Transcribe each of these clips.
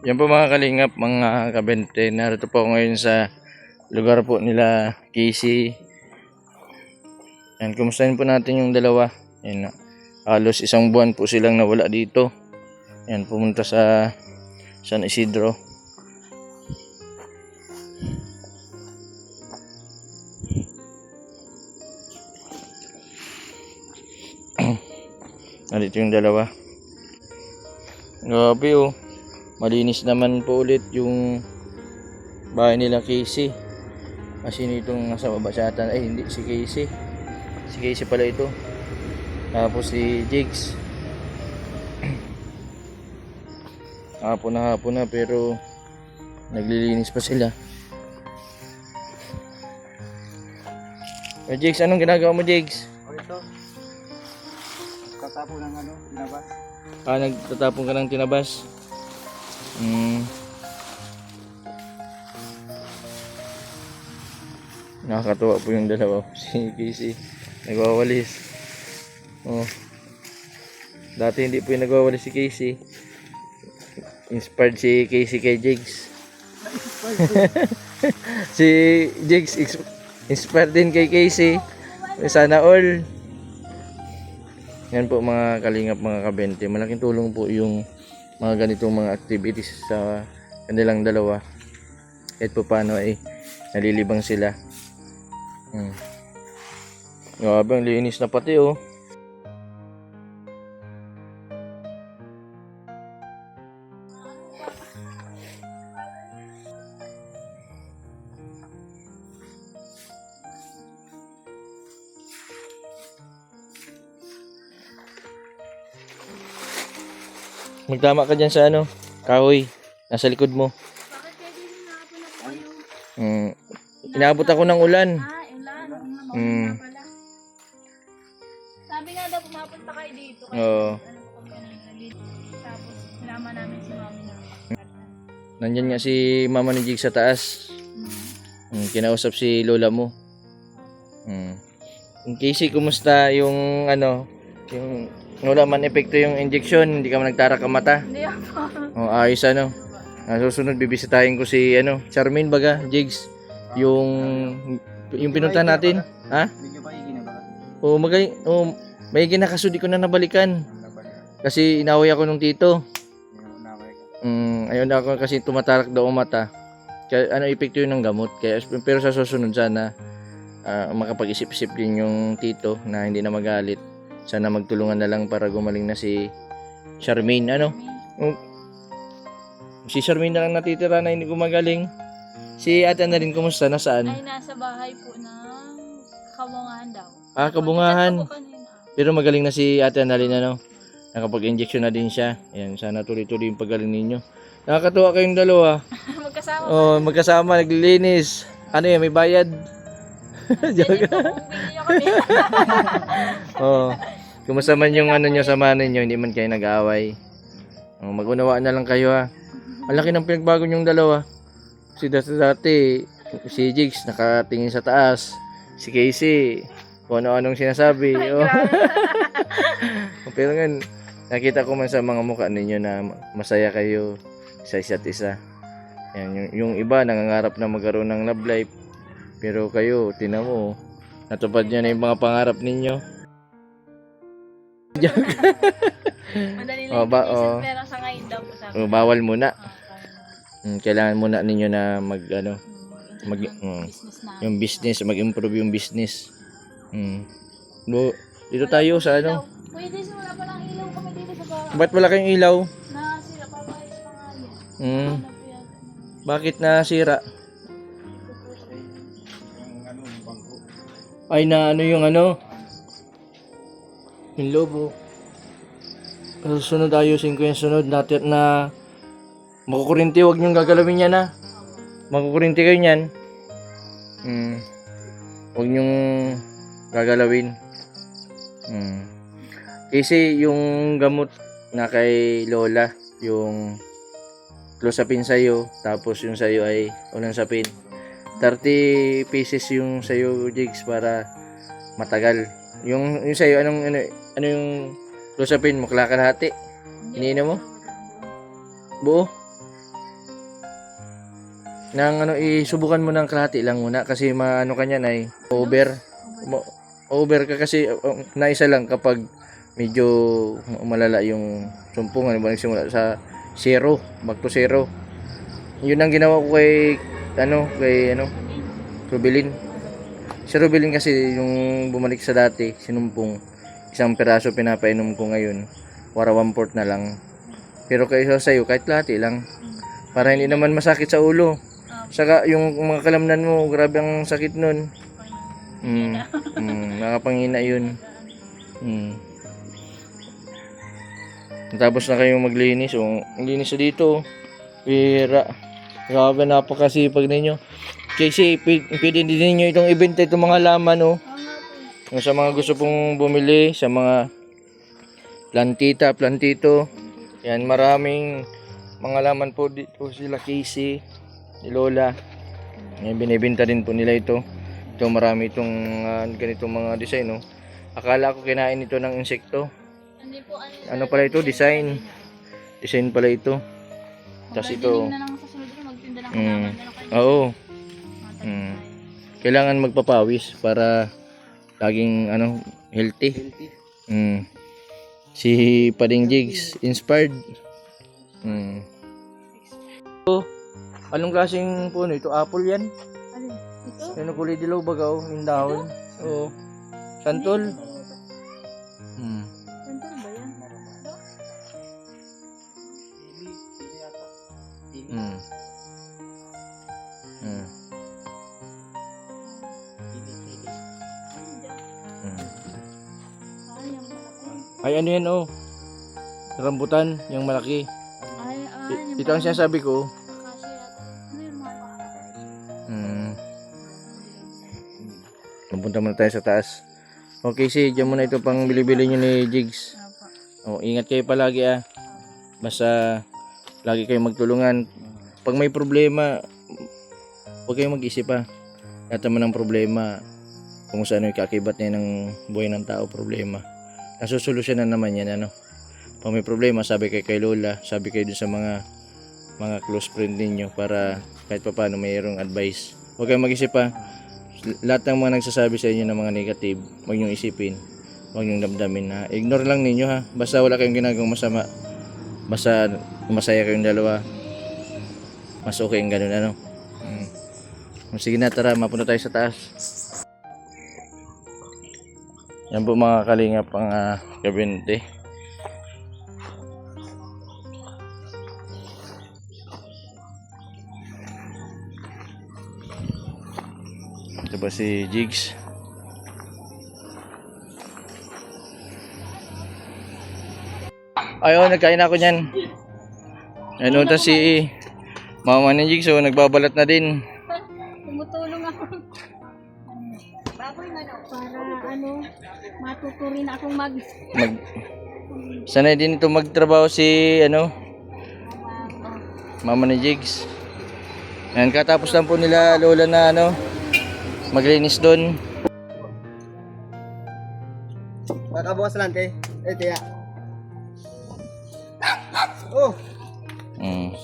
Yan po mga kalingap, mga kabente. Narito po ngayon sa lugar po nila Casey. Yan, kumustahin po natin yung dalawa. Yan, halos isang buwan po silang nawala dito. Yan, pumunta sa San Isidro. Narito yung dalawa. Grabe oh. Malinis naman po ulit yung bahay nila Casey. Kasi nitong nasa baba sa atan, ay hindi si Casey. Si Casey pala ito. Tapos si Jigs. hapon na hapon na pero naglilinis pa sila. Eh, Jigs, anong ginagawa mo, Jigs? O ito. Tatapo ng ano, labas. Ah, nagtatapon ka ng tinabas. Hmm. Nakakatuwa po yung dalawa. Si Casey, nagwawalis. Oh. Dati hindi po yung nagwawalis si Casey. Inspired si Casey kay Jigs. si Jigs inspired din kay Casey. Sana all. Yan po mga kalingap mga kabente. Malaking tulong po yung mga ganitong mga activities sa kanilang dalawa. Kahit po paano ay nalilibang sila. Hmm. Grabe, ang linis na pati oh. Magtama ka dyan sa ano, kahoy. Nasa likod mo. Bakit kaya din hapon na po kayo? Hmm. Inaabot ako ng ulan. Ah, ulan. Mm. Mm. Sabi nga daw pumapunta kayo dito. Kaya Oo. ano po kami. Tapos sinama namin si mami na. Nandyan nga si mama ni Jig sa taas. Mm. Hmm, kinausap si lola mo. In Casey, kumusta yung ano, yung wala man epekto yung injection, hindi ka man nagtarak ang mata. Hindi ako. O ayos ano. Ah, susunod bibisitahin ko si ano, Charmaine baga, Jigs. Yung yung pinunta natin. Ha? Medyo pa na ba? O magaling, o may ginakasudi ko na nabalikan. Kasi inaway ako nung tito. Ka. Mm, ayun na ako kasi tumatarak daw ang mata. Kaya ano epekto yun ng gamot. Kaya pero sa susunod sana ah, makapag-isip-isip din yung tito na hindi na magalit. Sana magtulungan na lang para gumaling na si Charmaine. Ano? Si Charmaine na lang natitira na hindi gumagaling. Si ate na rin kumusta? Nasaan? Ay, nasa bahay po ng kabungahan daw. Ah, kabungahan. Pero magaling na si ate Annalyn ano. Nakapag-injection na din siya. Ayan, sana tuloy-tuloy yung pagaling ninyo. Nakakatuwa kayong dalawa. Magkasama. Oh, magkasama naglilinis. Ano yan, may bayad? Joke. Oh. Kumusta man yung ano nyo, sama ninyo, hindi man kayo nag-aaway. Oh, mag-unawaan na lang kayo ha. Ang laki ng pinagbago yung dalawa. Si dati, dati si Jigs nakatingin sa taas. Si Casey, kung ano-anong sinasabi. Oh. Pero nga, nakita ko man sa mga mukha ninyo na masaya kayo sa isa't isa. Yan, yung, yung iba nangangarap na magkaroon ng love life. Pero kayo, tinan mo, natupad nyo na yung mga pangarap ninyo. Madali Oh, lang ba- ba, oh. pero sa ngayon daw po sa Oh, bawal muna. Mm, kailangan muna ninyo na mag ano, parang, Mag- yung mm. business na. yung business, mag-improve yung business. Mm. Do, dito tayo sa ano. Pwede wala pa lang ilaw kami dito sa bahay. Ba't wala kayong ilaw? Na sila pabayos pa nga yan. Mm. Ano? Bakit nasira? Ay na ano yung ano? Yung lobo. Pero sunod ayusin ko yung sunod natin na makukurinti, huwag niyong gagalawin yan ha. Makukurinti kayo niyan. Mm. Huwag niyong gagalawin. Mm. Kasi yung gamot na kay Lola, yung clozapine sa'yo, tapos yung sa'yo ay unang sapin. 30 pieces yung sa'yo, Jigs, para matagal. Yung, yung sa'yo, anong, ano, ano yung clozapine mo? Kalahati? Iniinom mo? Buo? Nang ano, isubukan mo ng kalahati lang muna kasi maano ka niyan ay over. Over ka kasi uh, naisa lang kapag medyo malala yung sumpungan ba nagsimula sa zero, back to zero. Yun ang ginawa ko kay ano, kay ano, Rubilin. Si Rubilin kasi yung bumalik sa dati, sinumpong isang peraso pinapainom ko ngayon, para one fourth na lang. Pero kaysa sa'yo, kahit lahati lang. Para hindi naman masakit sa ulo. Saka yung mga kalamnan mo, grabe ang sakit nun. Mm, mm, nakapangina yun. Mm. Tapos na kayong maglinis. O, ang linis na dito. Pira. Grabe, napakasipag ninyo. Kasi, pwede din ninyo itong ibenta itong mga laman, oh. Sa mga gusto pong bumili, sa mga plantita, plantito. Yan, maraming mga laman po dito sila Casey, ni Lola. Yan, binibenta din po nila ito. Ito marami itong ah, ganitong mga design, no? Akala ko kinain ito ng insekto. Po ano. Ano pala ito? Design. Design pala ito. Tapos ito. Mm. Ano? Oo. Mm. Kailangan magpapawis para laging ano, healthy. Mm. Si Pading Jigs, inspired. Mm. So, anong klaseng puno ito? Apple yan? Alin? Ito? Ano kulay dilaw bagaw? Yung dahon? Oo. Santol? Ano yan oh. Rambutan, yung malaki. Ay, ay, yung Ito ang sinasabi ko. Ano yung mga Mm. Pupunta muna tayo sa taas. Okay, si diyan muna ito pang bilibili nyo ni Jigs. Oh, ingat kayo palagi ah. Basta lagi kayo magtulungan. Pag may problema, huwag kayong mag-isip ah. Lahat naman ng problema, kung saan yung kakibat niya ng buhay ng tao, problema. Nasusolusyonan naman yan, ano. Pag may problema, sabi kayo kay Lola, sabi kayo dun sa mga mga close friend ninyo para kahit pa paano mayroong advice. Huwag kayong mag-isip ah. Lahat ng mga nagsasabi sa inyo ng mga negative, huwag niyong isipin. Huwag niyong damdamin na ignore lang ninyo ha. Basta wala kayong ginagawang masama. Basta masaya kayong dalawa. Mas okay yung ganun ano. Mm. Sige na tara, mapunta tayo sa taas. Yan po mga kalingap ang uh, kabinte. Ito ba si Jigs? Ayaw, nagkain na ako niyan. Ano ta si Mama ni Jigs, so nagbabalat na din. Ano, matuturin akong mag... Mag Sanay din ito magtrabaho si ano, Mama ni Jigs. Yan, katapos lang po nila lola na ano, maglinis doon. Makabukas lang, te. Eh, tiya. Oh! Mm.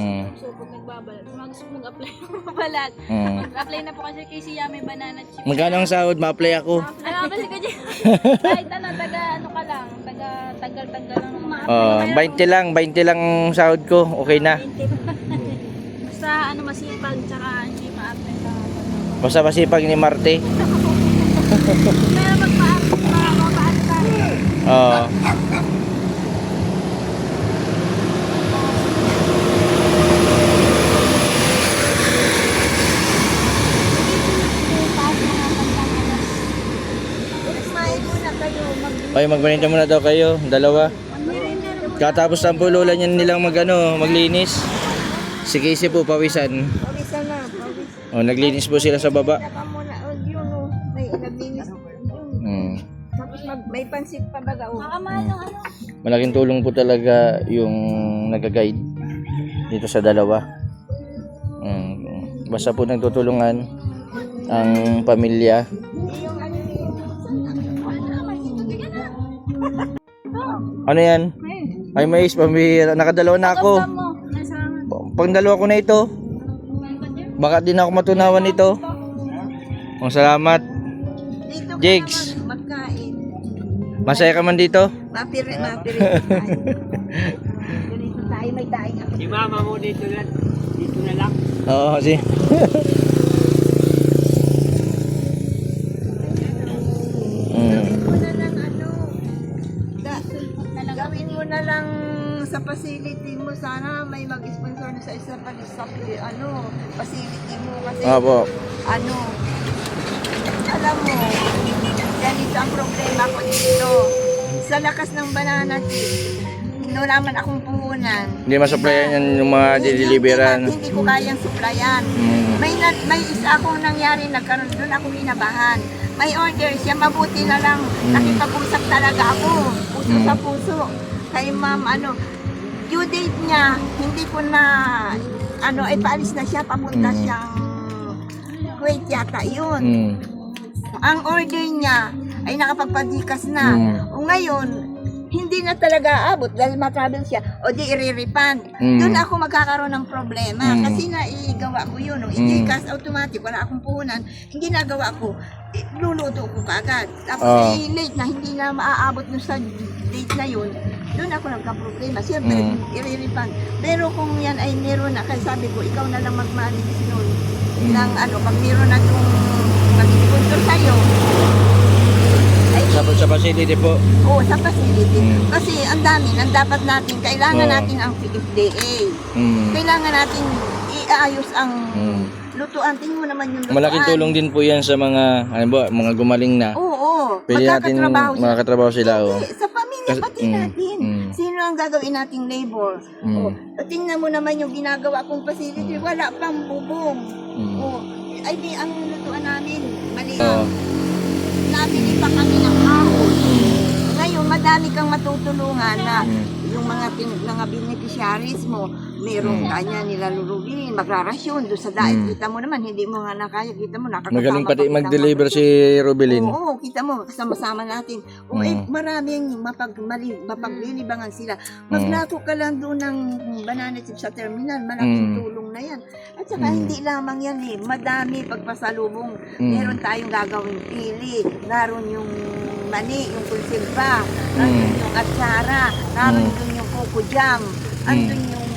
Mm. So, pag nagbabalat, mga gusto mag-apply magbabalat. Mm. Mag-apply na po kasi kay si Yame Banana Chip. Magkano ang sahod? Ma-apply ako. Ano ba si Kuya? Kahit ano, taga ano ka lang, taga tagal-tagal lang Oh, 20 lang, 20 lang ang sahod ko. Okay na. Basta ano masipag, tsaka hindi ma-apply ka. Basta masipag ni Marte. Pero magpa-apply, ma-apply. Oo. Ay, magbanita muna daw kayo, dalawa. Katapos lang po lola niyan nilang mag, ano, maglinis. Si Casey po, pawisan. Pawisan na, pawis O, naglinis po sila sa baba. na ka muna. O, yun o. May naglinis. Yun. Hmm. Tapos mag, may pansit pa. Makamahal ng ano. Malaking tulong po talaga yung nag-guide dito sa dalawa. Mm. Basta po nagtutulungan ang pamilya. Ano yan? Ay, mais, pambihira. Nakadalawa na ako. Pang dalawa ko na ito. Baka di na ako matunawan nito. Ang salamat. Dito Jigs. Masaya ka man dito? Mapiri, mapiri tayo. Ganito tayo, may daing ako. Si mama mo dito na, dito na lang. Oo, kasi. sa facility mo sana may mag-sponsor sa isa pa sa ano, facility mo kasi Opo. ano, alam mo, ganito ang problema ko dito. Sa lakas ng banana tree, wala naman akong puhunan. Hindi masupplyan yan yung mga dideliveran. Hindi, hindi ko kayang suplayan. Mm. May, na, may isa akong nangyari, nagkaroon doon ako kinabahan. May order siya, mabuti na lang. Nakipag-usap talaga ako, puso Mm. sa puso. Kay ma'am, ano, due date niya, hindi ko na, ano, ay paalis na siya, papunta Mm. siyang Kuwait yata yun. Mm. Ang order niya ay nakapagpadikas na. Mm. O ngayon, hindi na talaga abot dahil matravel siya. O di i-refund. Mm. Doon ako magkakaroon ng problema. Mm. Kasi naigawa ko yun. Nung Mm. i-cash automatic, wala akong puhunan. Hindi nagawa ko. Luluto ko kagad. Tapos Ah. eh, late na, hindi na maaabot no sa date na yun. Doon ako nagka-problema. Siyempre, Mm. i-refund. Pero kung yan ay meron na, kaya sabi ko, ikaw na lang mag-manage nun. Mm. Ng ano, pag meron na yung mag-sponsor sa'yo, ay Sa, sa facility po. Oo, sa facility. Mm. Kasi ang dami nang dapat natin, kailangan Oo. natin ang PFDA. Mm. Kailangan natin iayos ang Mm. lutuan. Tingnan mo naman yung lutuan. Malaking tulong din po yan sa mga, ano ba, mga gumaling na. Oo, oo. Pwede natin sila. makakatrabaho sila. Oh. Sa Kasi- pati mm, natin. mm. Sino ang gagawin nating labor? Mm. Oh, tingnan mo naman yung ginagawa kong facility. Wala pang bubong. Mm. Oh, ay di ang lutuan namin. Mali. Oo. Nabili pa kami ng ahon. Ngayon, madami kang matutulungan na Mm. Yung mga tin, mga beneficiaries mo, merong Mm. kanya nilalurugin, magrarasyon doon sa dahil. Mm. Kita mo naman, hindi mo nga nakaya. Kita mo, nakakasama Magaling pa pati kitang mag-deliver si Rubilin. Oo, kita mo, kasama-sama natin. O eh, Mm. maraming mapag, mali, mapaglilibangan sila. Mm. Maglako ka lang doon ng banana chips sa terminal, malaking Mm. tulong na yan. At saka Mm. hindi lamang yan eh, madami pagpasalubong. Mm. Meron tayong gagawing pili, naroon yung mani, yung konsilba, Mm. naroon yung atsara, naroon Mm. yung kuko jam, andun yung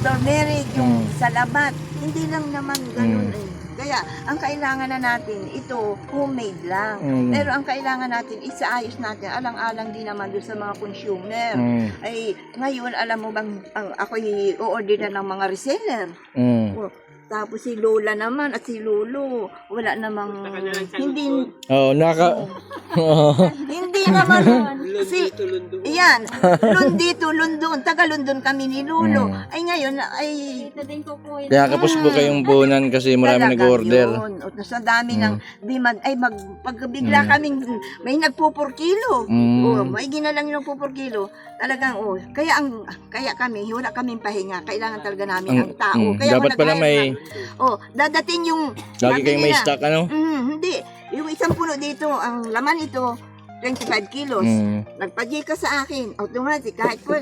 turmeric, yung Mm. salabat. Hindi lang naman ganun Mm. eh. Kaya, ang kailangan na natin, ito, homemade lang. Mm. Pero ang kailangan natin, isaayos natin, alang-alang din naman doon sa mga consumer. Mm. Ay, ngayon, alam mo bang, ang, ako i-order na ng mga reseller. Mm. Oh, tapos si Lola naman at si Lolo, wala namang, hindi, Oh, naka... Oo. hindi naman, si, Iyan, Lundito, Lundon, taga London kami ni Lolo. Mm. Ay ngayon, ay Ito din ko po. Kaya kapos po kayong punan kasi marami nag-order. sa dami Mm. ng demand, ay mag, pag bigla Mm. kaming, may nagpupur kilo. Mm. O, may ginalang yung nagpupur kilo. Talagang, oh, kaya ang, kaya kami, wala kaming pahinga. Kailangan talaga namin Mm, ang tao. mm. Kaya Dapat pala may- na. Oh, dadating yung, Lagi kayong may stock, ano? Mm, hindi. Yung isang puno dito, ang laman ito, 25 kilos. Mm. Nagpa-J ka sa akin, automatic, kahit po,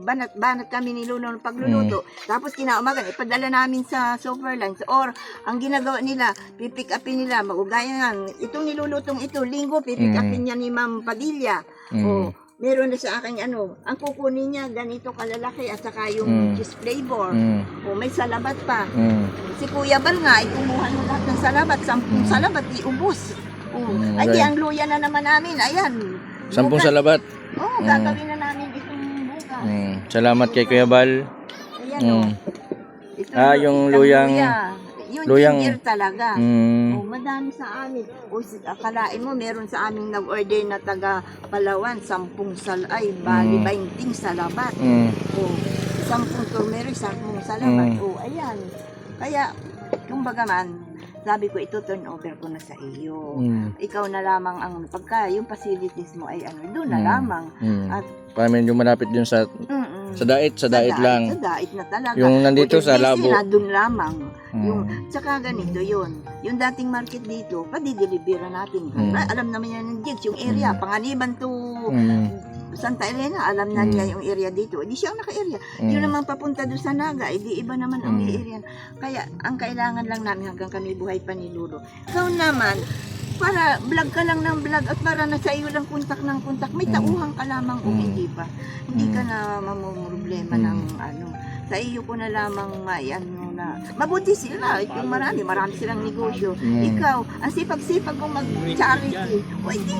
banat, banat kami ni Lolo ng pagluluto. Tapos kinaumagan, ipadala namin sa Superlines. Or, ang ginagawa nila, pipick upin nila, magugaya nga, itong nilulutong ito, linggo, pipick Mm. upin niya ni Ma'am Padilla. Mm. O, meron na sa akin, ano, ang kukunin niya, ganito kalalaki, at saka yung Mm. cheese flavor. Mm. O, may salabat pa. Mm. Si Kuya Bal nga, ikumuha na lahat ng salabat, sampung Mm. salabat, iubos. O, Mm, ay, di, okay. ang luya na naman namin, ayan. Sampung Bukas- salabat. Oo, Mm. gagawin na namin itong bukas. Mm. Salamat kay Kuya Bal. Ayan Mm. o. Ito, Ah, yung luyang- luya. Yung luyang- ginger talaga. Mm. Oh, madami sa amin. O, akalain mo, meron sa aming nag-order na taga Palawan, sampung sal, ay, bali, Mm. 20 salabat. Mm. O, sampung turmeric, sampung salabat. Mm. O, ayan. Kaya, kumbaga man, sabi ko, ito turn over ko na sa iyo. Mm. Ikaw na lamang ang, pagka yung facilities mo ay ano, doon na Mm. lamang. Mm. At Para medyo malapit dun sa Mm-mm. Sa dait, sa dait lang. Sa dait na talaga. Yung nandito Kung sa labo. Na doon lamang. Mm. Yung, tsaka ganito yun. Yung dating market dito, padidelibera natin. Mm. Alam naman yan ng Jigs, yung area, Mm. panganiban to Mm. Santa Elena, alam na Mm. niya yung area dito. Hindi siya ang naka-area. Mm. Yun naman papunta doon sa Naga, edi iba naman ang Mm. area. Kaya ang kailangan lang namin hanggang kami buhay pa ni Lolo. Ikaw naman, para vlog ka lang ng vlog at para na sa iyo lang kontak ng kontak, may Mm. tauhan ka lamang kung Mm. hindi pa. Hindi Mm. ka na mamumroblema Mm. ng ano. Sa iyo ko na lamang may ano na. Mabuti sila, yung marami, marami silang negosyo. Mm. Ikaw, ang sipag-sipag mo mag-charity. O hindi,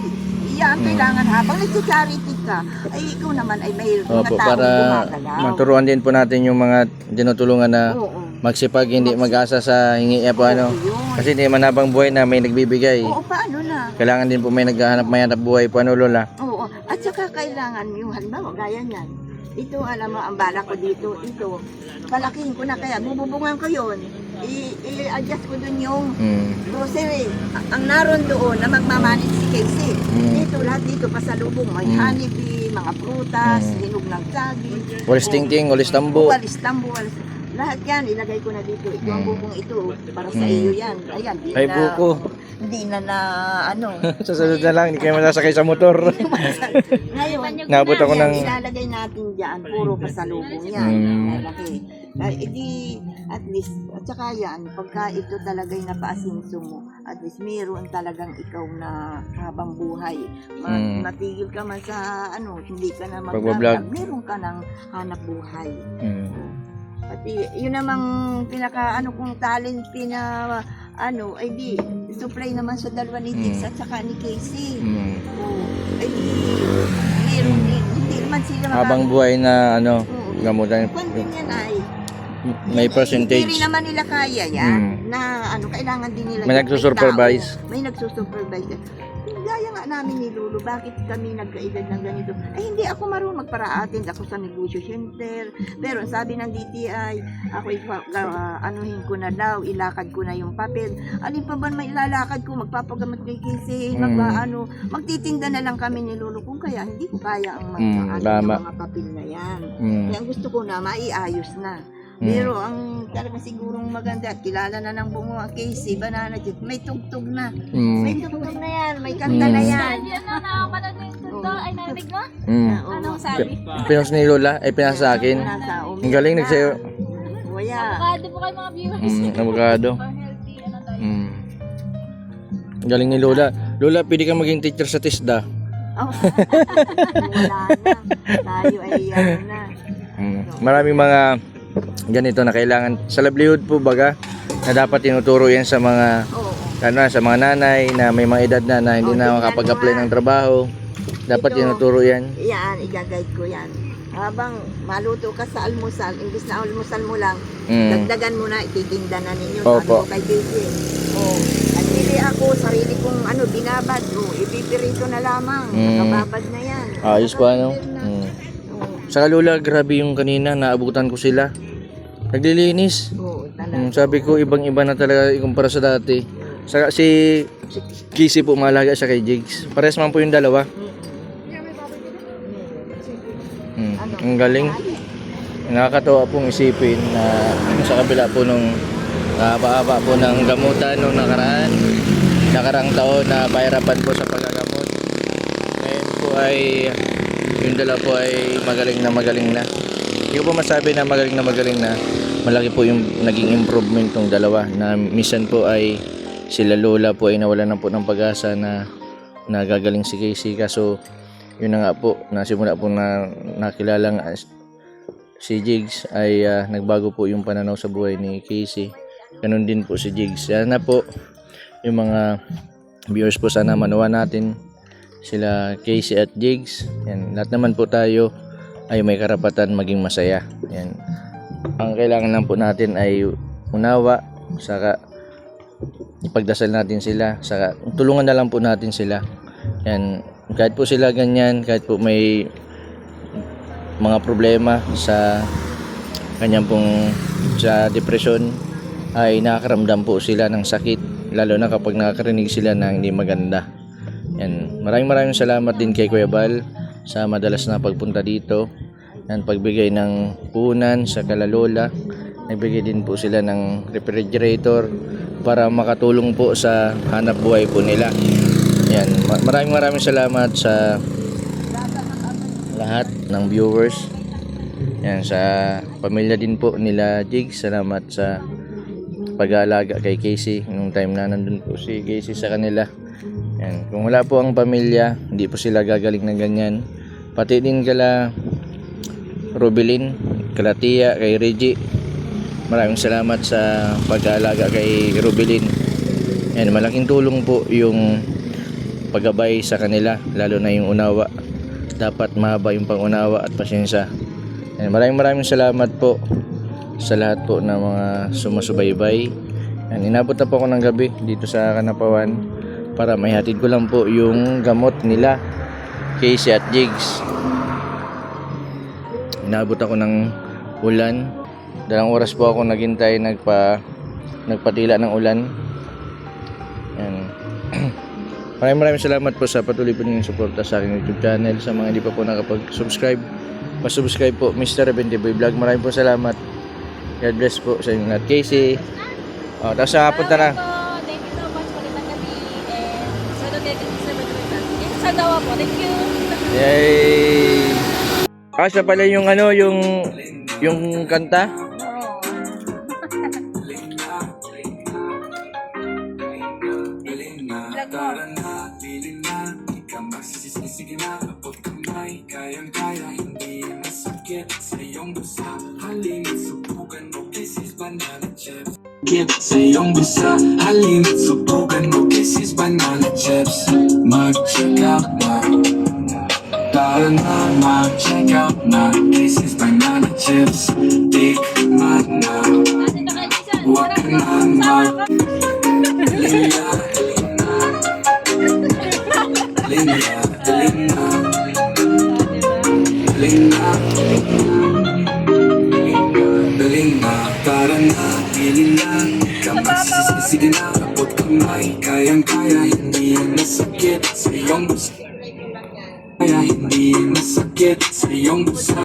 iyan Mm. kailangan habang nag-charity ka, ay ikaw naman ay may Opo, taong para gumagalaw. maturuan din po natin yung mga tinutulungan na Oo. magsipag, hindi mag-asa sa hingi eh, po ano. Yun. Kasi hindi man habang buhay na may nagbibigay. Oo, paano na? Kailangan din po may naghahanap mayanap buhay po ano lola. Oo. At saka kailangan yung halimbawa, gaya niyan. Ito, alam mo, ang bala ko dito, ito. Palakihin ko na kaya, bububungan ko yun. I-adjust ko dun yung Mm. grocery. A- Ang naroon doon na magmamanage si Casey. Mm. Dito, lahat dito pasalubong. May Mm. honeybee, mga prutas, Mm. hinog ng saging. Walis tingting, walis tambo. Walis tambo, walis. Lahat yan, ilagay ko na dito. Ito ang Mm. bukong ito. Para sa Mm. iyo yan. Ayan, Ay, buko. Hindi na na, ano. Sa sunod na lang, hindi kayo masasakay sa motor. Ngayon, Nabot ako ng... ilalagay natin dyan. Puro pasalubong yan. Mm. Lalaki. Kaya, edi, at least, at saka yan, pagka ito talaga'y napaasinso mo, at least meron talagang ikaw na habang buhay. Ma- Mm. Matigil ka man sa, ano, hindi ka na Pagbablog. mag meron ka ng hanap buhay. Mm. Pati, yun namang pinaka, ano kong talent, pina, ano, ay di, supply naman sa dalawa ni Dix Mm. at saka ni Casey. Mm. Oo. Ay di, meron din. Hindi naman sila Habang buhay na ano, Oo. gamutan. Kung din yan ay, May Hindi percentage. rin naman nila kaya yan. Mm. Na ano, kailangan din nila. May nagsusupervise. May nagsusupervise. Nga namin ni Lulu, bakit kami nagkaedad ng ganito? Ay hindi ako marunong magparaatin ako sa negosyo center. Pero sabi ng DTI, ako ipa, uh, anuhin ko na daw, ilakad ko na yung papel. Alin pa ba may ilalakad ko? Magpapagamot kay mag, Mm. ano, magtitinda na lang kami ni Lulu. Kung kaya, hindi ko kaya ang mga, Mm, ano, mga papel na yan. Mm. Kaya gusto ko na, maiayos na. Mm. Pero ang talaga sigurong maganda at kilala na ng buong mga Casey, banana jet, may tugtog na. May Mm. tugtog na yan, may kanta na Mm. yan. Hindi na nakapanood yung tuto. Ay, narinig mo? Mm. Oo. Anong sabi? Pinos ni Lola, ay pinasa sa akin. Ang galing nagsayo. Waya. Avocado po kayo mga viewers. Mm, avocado. For healthy, ano tayo. Mm. Ang Galing ni Lola. Lola, pwede kang maging teacher sa TISDA. Oh. Wala na. Tayo ay ano na. Mm. Maraming mga ganito na kailangan sa livelihood po baga na dapat tinuturo yan sa mga Oo. ano, sa mga nanay na may mga edad na na hindi Oh, na tingnan makapag-apply ng trabaho. Dapat Ito. tinuturo yan. Yan, i-guide ko yan. Habang maluto ka sa almusal, imbis na almusal mo lang, Mm. dagdagan mo na, ititinda na ninyo. Opo. Sabi ko kay. Oh, nagpili ako, sarili kong ano, binabad. Oh, ipipirito na lamang. Mm. Nakababad na yan. Ayos pa ano? Mm. Oo, Saka Lola, grabe yung kanina, naabutan ko sila. Naglilinis. oo, talaga. Mm, sabi ko, ibang-iba na talaga ikumpara sa dati. Saka si Kisi po malaga siya kay Jigs. Pares man po yung dalawa. Mm, ang galing. Nakakatawa pong isipin na sa kabila po nung haba-haba po ng gamutan nung nakaraan, nakarang taon na pahirapan po sa paggagamot. Ngayon po ay yung dalawa po ay magaling na magaling na. Hindi ko po masabi na magaling na magaling na. Malaki po yung naging improvement ng dalawa na minsan po ay sila lola po ay nawalan na po ng pag-asa na nagagaling si Casey kaso yun na nga po nasimula po na nakilala nga si Jigs ay ah, nagbago po yung pananaw sa buhay ni Casey ganun din po si Jigs. Sana po yung mga viewers po sana manuwa natin sila Casey at Jigs. Yan lahat naman po tayo ay may karapatan maging masaya. Yan ang kailangan lang po natin ay unawa saka ipagdasal natin sila saka tulungan na lang po natin sila. Yan kahit po sila ganyan kahit po may mga problema sa kanyang pong sa depresyon ay nakakaramdam po sila ng sakit lalo na kapag nakakarinig sila ng hindi maganda. Yan maraming maraming salamat din kay Kuya Bal sa madalas na pagpunta dito Yan, pagbigay ng punan sa kalalola. Nagbigay din po sila ng refrigerator para makatulong po sa hanap buhay po nila. Yan, ma- maraming maraming salamat sa lahat ng viewers. Yan, sa pamilya din po nila Jigs. Salamat sa pag-aalaga kay Casey nung time na nandun po si Casey sa kanila. Yan. Kung wala po ang pamilya, hindi po sila gagaling ng ganyan. Pati din kala Rubilin, kala Tia, kay Reggie. Maraming salamat sa pag-aalaga kay Rubilin. Yan, malaking tulong po yung paggabay sa kanila, lalo na yung unawa. Dapat mahaba yung pangunawa at pasensya. Yan, maraming maraming salamat po sa lahat po ng mga sumusubaybay. Yan, inabot na po ako ng gabi dito sa Kanapawan para may hatid ko lang po yung gamot nila Casey at Jigs. Inabot ako ng ulan. Dalang oras po ako naghintay nagpa nagpatila ng ulan. Yan. maraming maraming salamat po sa patuloy po ninyong suporta sa aking YouTube channel. Sa mga hindi pa po nakapag-subscribe, pa-subscribe po Mr. Boy Vlog. Maraming po salamat. God bless po sa inyo lahat. Casey. Oh, tapos sa punta na. Thank you so much. Magandang gabi. And sa. Sa dawa po. Thank you. Yay! Ah, siya pala yung ano, yung yung kanta. Mo. Kit sa iyong bisa Halina't subukan mo Kisses banana chips Mag-check out na Na mag-check out na. Kisses banana chips. Tikman na. Huwag ka na mag Linya, linya Linya, linya Linya Tara na, pili lang. Ka magsisisi Sige na, abot kamay. Kayang-kaya, hindi yan masakit. Sa iyong gusto своим.